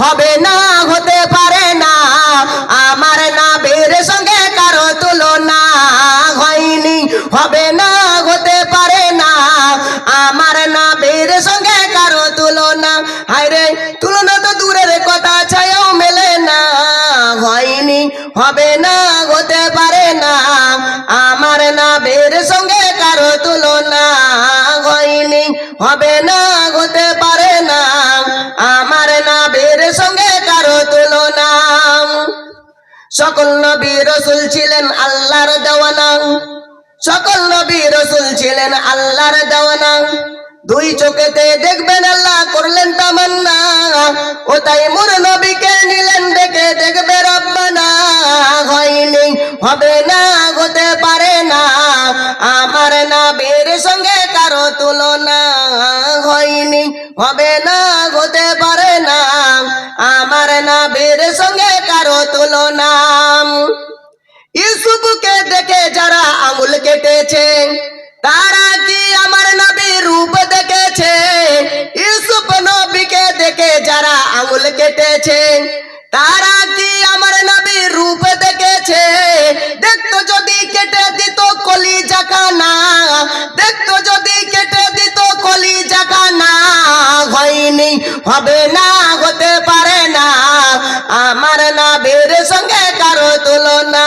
হবে না, হতে পারে না। আমার নাবের সঙ্গে কারও তুলনা হয়নি। হবে না, হতে পারে না। আমার নাবের সঙ্গে কারও তুলনা হায়রে, তুলনা তো দূরের কথা, ছায়াও মেলে না। হয়নি, হবে না, হতে পারে না। আমার নাবের সঙ্গে কারও তুলনা হয়নি। হবে না, হতে পারে না। সকল নবী রসুল ছিলেন আল্লাহর দেওয়ানা। সকল নবী রসুল ছিলেন আল্লাহর দেওয়ানা। দুই চোখেতে দেখবেন আল্লাহ করলেন তামান্না। ও তাই মোর নবীকে নিলেন দেখে দেখবে রব্বানা। হয়নি, হবে না, হতে পারে না। আমার নাবের সঙ্গে কারও তুলনা হয়নি, হবে না কারও তুলনা ইউসুফকে দেখে যারা আঙুল কেটেছে, তারা কি আমার নবীর রূপ দেখেছে? ইউসুফ নবীকে দেখে যারা আঙুল কেটেছে, তারা কি আমার নবীর রূপ দেখেছে? দেখতো যদি কেটে দিত কলি জাকানা দেখতো যদি কেটে দিত কলি জাকানা হয়নি, হবে না। tolo na